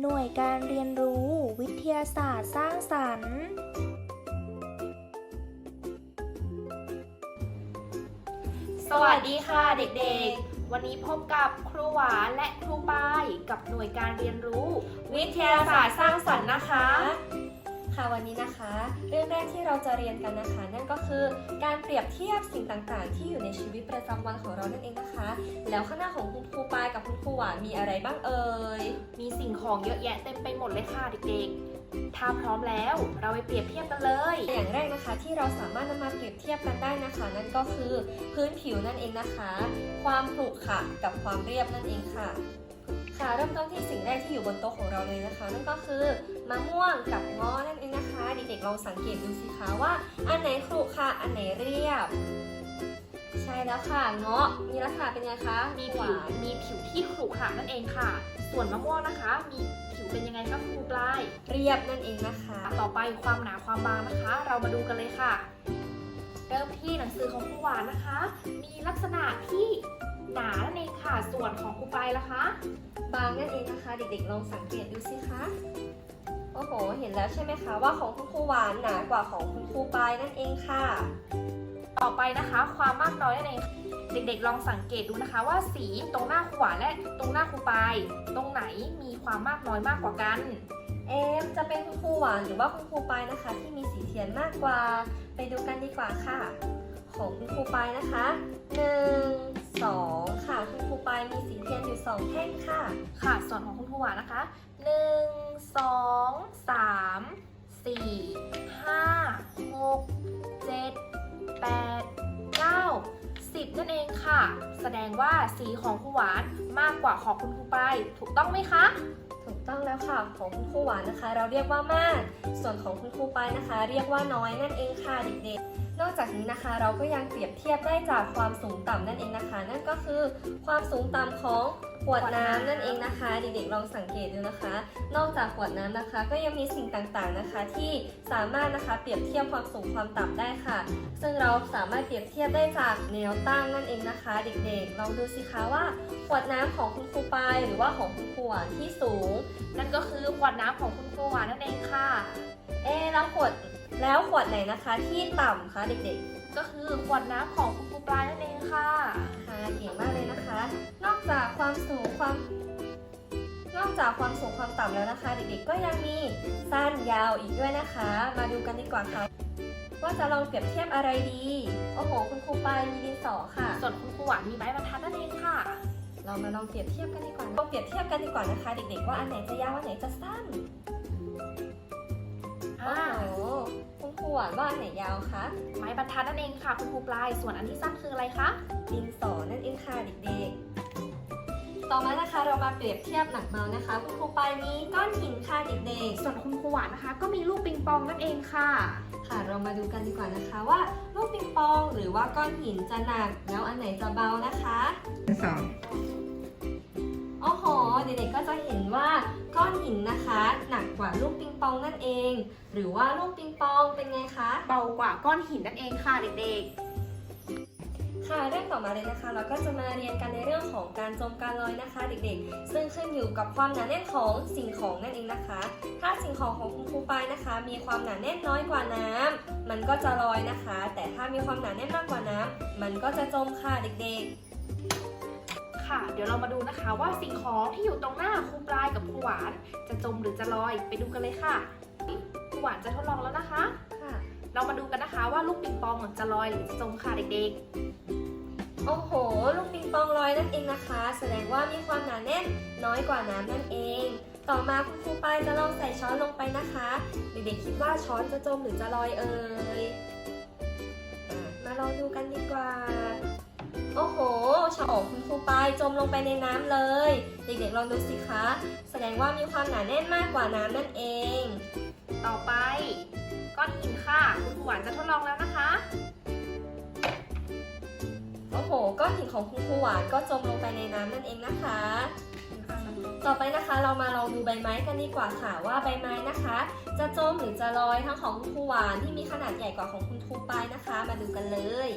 หน่วยการเรียนรู้วิทยาศาสตร์สร้างสรรค์ สวัสดีค่ะเด็กๆ วันนี้พบกับครูหวานและครูปายกับหน่วยการเรียนรู้ วิทยาศาสตร์สร้างสรรค์นะคะ ค่ะวันนี้นะคะ เรื่องแรกที่เราจะเรียนกันนะคะ นั่นก็คือการเปรียบเทียบสิ่งต่างๆ ที่อยู่ในชีวิตประจำวันของเรานั่นเองนะคะ แล้วข้างหน้าของคุณครูปายกับคุณครูหวานมีอะไรบ้างเอ่ยมีสิ่งของเยอะแยะเต็มไปหมดเลยค่ะเด็กๆ ถ้าพร้อมแล้วเราไปเปรียบเทียบกันเลย อย่างแรกนะคะที่เราสามารถนำมาเปรียบเทียบกันได้นะคะ นั่นก็คือพื้นผิวนั่นเองนะคะ ความขรุขระกับความเรียบนั่นเองค่ะ ค่ะเริ่มต้นที่สิ่งแรกที่อยู่บนโต๊ะของเราเลยนะคะ นั่นก็คือมะม่วงกับง้อนั่นเองนะคะเด็กๆลองสังเกตดูสิคะว่า อันไหนขรุขระอันไหนเรียบ ใช่แล้วค่ะเงาะมีลักษณะเป็นไงคะมีหผิววานมีผิวที่ขรุขระนั่นเองค่ะ ส่วนมะม่วงนะคะ มีผิวเป็นยังไงคะครูปลาย เรียบนั่นเองนะคะ ต่อไปความหนาความบางนะคะ เรามาดูกันเลยค่ะ เริ่มที่หนังสือของครูหวานนะคะ มีลักษณะที่ หนานั่นเองค่ะ ส่วนของครูปลายล่ะคะ บางนั่นเองนะคะ เด็กๆลองสังเกตดูสิคะ โอ้โห เห็นแล้วใช่ไหมคะว่าของคุณครูหวานหนากว่าของคุณครูปายนั่นเองค่ะ ต่อไปนะคะ ความมากน้อยนั่นเอง เด็กๆ ลองสังเกตดูนะคะ ว่าสีตรงหน้าครูหวานและตรงหน้าครูปลายตรงไหนมีความมากน้อยมากกว่ากัน เอ๊ะจะเป็นคุณครูหวานหรือว่าคุณครูปายนะคะ ที่มีสีเทียนมากกว่า ไปดูกันดีกว่าค่ะ ของคุณครูปายนะคะ1 2 ค่ะ คุณครูปายมีสีเทียนอยู่ 2 แท่งค่ะ ค่ะ ส่วนของคุณครูหวานนะคะ 1 2 3 4 5 6 7 8 9 10 นั่นเองค่ะ แสดงว่าสีของครูหวานมากกว่าของคุณครูปลายถูกต้องไหมคะ ถูกต้องแล้วค่ะ ของคุณครูหวานนะคะ เราเรียกว่ามาก ส่วนของคุณครูปายนะคะ เรียกว่าน้อยนั่นเองค่ะเด็กๆนอกจากนี้นะคะเราก็ยังเปรียบเทียบได้จากความสูงต่ำนั่นเองนะคะ นั่นก็คือความสูงต่ำของขวดน้ำนั่นเองนะคะ เด็กๆลองสังเกตดูนะคะ นอกจากขวดน้ำนะคะ ก็ยังมีสิ่งต่างๆนะคะ ที่สามารถนะคะเปรียบเทียบความสูงความต่ำได้ค่ะ ซึ่งเราสามารถเปรียบเทียบได้จากแนวตั้งนั่นเองนะคะ เด็กๆ ลองดูสิคะว่าขวดน้ำของคุณครูปายหรือว่าของคุณครูหวานที่สูง นั่นก็คือขวดน้ำของคุณครูหวานนั่นเองค่ะ เอ๊ะแล้วขวด แล้วขวดไหนนะคะที่ต่ำคะเด็กก็คือขวดน้ำของคุณครูปลายนั่นเองค่ะ ๆค่ะเก่งมากเลยนะคะ นอกจากความสูงความ นอกจากความสูงความต่ำแล้วนะคะ เด็กๆก็ยังมีสั้นยาวอีกด้วยนะคะ มาดูกันดีกว่าค่ะว่าจะลองเปรียบเทียบอะไรดี โอ้โห คุณครูปายมีดินสอค่ะ ส่วนคุณครูหวานมีไม้บรรทัดนั่นเองค่ะ เรามาลองเปรียบเทียบกันดีกว่าลองเปรียบเทียบกันดีกว่านะคะ เด็กๆว่าอันไหนจะยาวอันไหนจะสั้นโอ้อ่าโหคุณครูหวานว่าอันไหนยาวคะไม้บรรทัดนั่นเองค่ะ คุณครูปลายส่วนอันที่สั้นคืออะไรคะดินสอนั่นเองค่ะเด็กๆ ต่อมานะคะเรามาเปรียบเทียบหนักเบานะคะ คุณครูปายมีก้อนหินค่ะเด็กส่วนคุณครูหวานนะคะ ก็มีลูกปิงปองนั่นเองค่ะ ๆ ค่ะ เรามาดูกันดีกว่านะคะว่าลูกปิงปองหรือว่าก้อนหินจะหนักแล้วอันไหนจะเบานะคะ สองโอ้โหเด็กๆก็จะเห็นว่าก้ อนหินนะคะ หนักกว่าลูกปิงปองนั่นเอง หรือว่าลูกปิงปองเป็นไงคะ เบากว่าก้อนหินนั่นเองค่ะเด็กค่ะเรื่องต่อมาเลยนะคะ เราก็จะมาเรียนกันในเรื่องของการจมการลอยนะคะ เด็กๆ ซึ่งขึ้นอยู่กับความหนาแน่นของสิ่งของนั่นเองนะคะ ถ้าสิ่งของของคุณครูปายนะคะ มีความหนาแน่นน้อยกว่าน้ำมันก็จะลอยนะคะ แต่ถ้ามีความหนาแน่นมากกว่าน้ำมันก็จะจมค่ะเด็กๆ ค่ะ เดี๋ยวเรามาดูนะคะว่าสิ่งของที่อยู่ตรงหน้าครูปลายกับครูหวาน จะจมหรือจะลอยไปดูกันเลยค่ะครูหวานจะทดลองแล้วนะคะๆค่ะเรามาดูกันนะคะว่าลูกปิงปองจะลอยหรือจะจมค่ะเด็กโอ้โห ลูกปิงปองลอยนั่นเองนะคะ แสดงว่ามีความหนาแน่นน้อยกว่าน้ำนั่นเอง ต่อมาคุณครูปายจะลองใส่ช้อนลงไปนะคะ เด็กๆคิดว่าช้อนจะจมหรือจะลอยเอ่ยอะมาลองดูกันดีกว่า โอ้โหช้อองคุณครูปายจมลงไปในน้ำเลย เด็กๆลองดูสิคะ แสดงว่ามีความหนาแน่นมากกว่าน้ำนั่นเอง ต่อไปก้อนหินค่ะ คุณครูหวานจะทดลองแล้วนะคะ โอ้โหก้อนหินของคุณครูหวานก็จมลงไปในน้ำนั่นเองนะคะ ต่อไปนะคะเรามาลองดูใบไม้กันดีกว่าค่ะว่าใบไม้นะคะ จะจมหรือจะลอยทั้งของคุณครูหวานที่มีขนาดใหญ่กว่าของคุณครูปายนะคะ มาดูกันเลย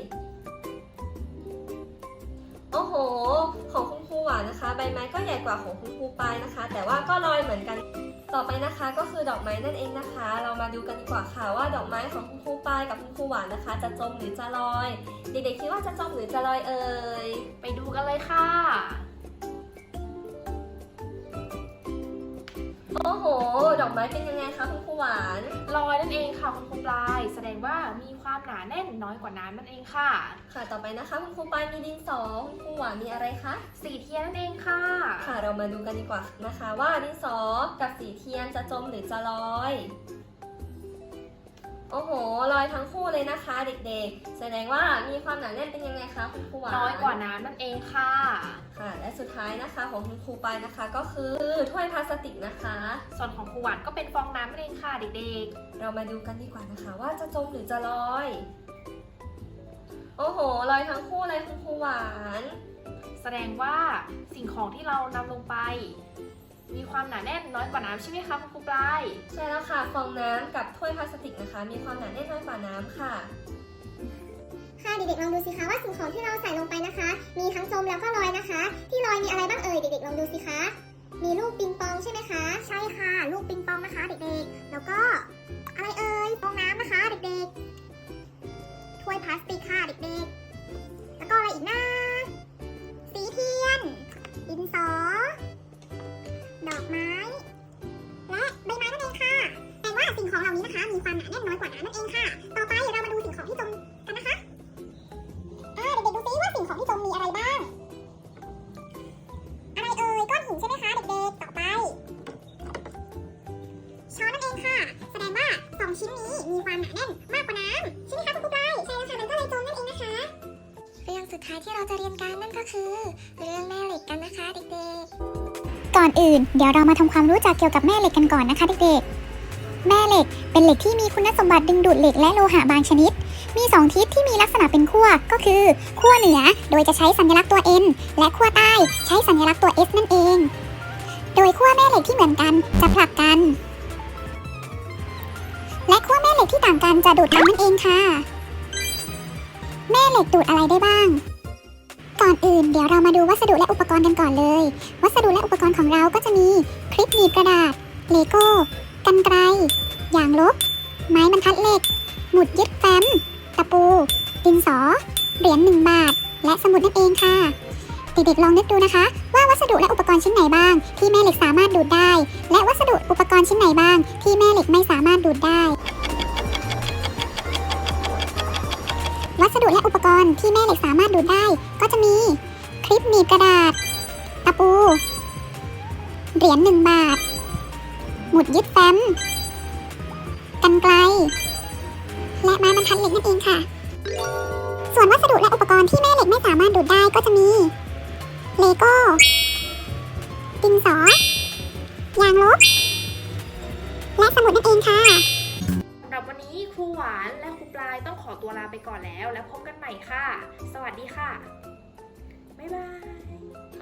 อ้โห ของคุณครูหวานนะคะ ใบไม้ก็ใหญ่กว่าของคุณครูปลายนะคะ แต่ว่าก็ลอยเหมือนกัน ต่อไปนะคะก็คือดอกไม้นั่นเองนะคะ เรามาดูกันดีกว่าค่ะว่าดอกไม้ของคุณครูปลายกับคุณครูหวานนะคะ จะจมหรือจะลอย เด็กๆคิดว่าจะจมหรือจะลอยเอ่ย ไปดูกันเลยค่ะ โอ้โห ดอกไม้เป็นยังไงคะคุณครูหวานลอยนั่นเองค่ะคุณครูปลาย แสดงว่ามีความหนาแน่นน้อยกว่าน้ำนั่นเองค่ะ ค่ะ ต่อไปนะคะคุณครูปายมีดินสอคุณครูหวานมีอะไรคะสีเทียนนั่นเองค่ะ ค่ะ เรามาดูกันดีกว่านะคะ ว่าดินสอกับสีเทียนจะจมหรือจะลอย โอ้โหลอยทั้งคู่เลยนะคะ เด็กๆ แสดงว่ามีความหนาแน่นเป็นยังไงคะคุณครูหวานน้อยกว่าน้ำนั่นเองค่ะค่ะ และสุดท้ายนะคะของคุณครูปายนะคะ ก็คือถ้วยพลาสติกนะคะ ส่วนของครูหวานก็เป็นฟองน้ำนั่นเองค่ะเด็กเรามาดูกันดีกว่านะคะ ว่าจะจมหรือจะลอย โอ้โหลอยทั้งคู่เลยคุณครูหวานๆแสดงว่าสิ่งของที่เรานำลงไป มีความหนาแน่นน้อยกว่าน้ำใช่ไหมคะคุณครูปลาย ใช่แล้วค่ะฟองน้ำกับถ้วยพลาสติกนะคะ มีความหนาแน่นน้อยกว่าน้ำค่ะ ค่ะเด็กๆลองดูสิคะว่าสิ่งของที่เราใส่ลงไปนะคะ มีทั้งจมแล้วก็ลอยนะคะ ที่ลอยมีอะไรบ้างเอ่ยเด็กๆลองดูสิคะ มีลูกปิงปองใช่ไหมคะ ใช่ค่ะ ลูกปิงปองนะคะเด็กๆ แล้วก็อะไรเอ่ยฟองน้ำ สุดท้ายที่เราจะเรียนกันนั่นก็คือ เรื่องแม่เหล็กกันนะคะเด็กๆ ก่อนอื่น เดี๋ยวเรามาทำความรู้จักเกี่ยวกับแม่เหล็กกันก่อนนะคะเด็กๆ แม่เหล็กเป็นเหล็กที่มีคุณสมบัติดึงดูดเหล็กและโลหะบางชนิด มี 2 ทิศที่มีลักษณะเป็นขั้วก็คือขั้วเหนือโดยจะใช้สัญลักษณ์ตัว N และขั้วใต้ใช้สัญลักษณ์ตัว S นั่นเอง โดยขั้วแม่เหล็กที่เหมือนกันจะผลักกัน และขั้วแม่เหล็กที่ต่างกันจะดูดน้ำนั่นเองค่ะ แม่เหล็กดูดอะไรได้บ้าง ดูวัสดุและอุปกรณ์กันก่อนเลย วัสดุและอุปกรณ์ของเราก็จะมีคลิปหนีบกระดาษ เลโก้ กันไกรยางลบ ไม้บรรทัดเหล็ก หมุดยึดแฟ้ม ตะปู ดินสอ เหรียญหนึ่งบาท และสมุดนั่นเองค่ะ เด็กๆลองนึกดูนะคะ ว่าวัสดุและอุปกรณ์ชิ้นไหนบ้าง ที่แม่เหล็กสามารถดูดได้ และวัสดุอุปกรณ์ชิ้นไหนบ้าง ที่แม่เหล็กไม่สามารถดูดได้วัสดุและอุปกรณ์ที่แม่เหล็กสามารถดูดได้ ก็จะมี คลิปหนีบกระดาษ ตะปู เหรียญหนึ่งบาท หมุดยึดแฟ้ม กันไกล และไม้บรรทัดเหล็กนั่นเองค่ะ ส่วนวัสดุและอุปกรณ์ที่แม่เหล็กไม่สามารถดูดได้ก็จะมี เลโก้ดินสอ ยางลบ และสมุดนั่นเองค่ะสำหรับวันนี้ครูหวานและครูปลายต้องขอตัวลาไปก่อนแล้ว แล้วพบกันใหม่ค่ะ สวัสดีค่ะ บ๊ายบาย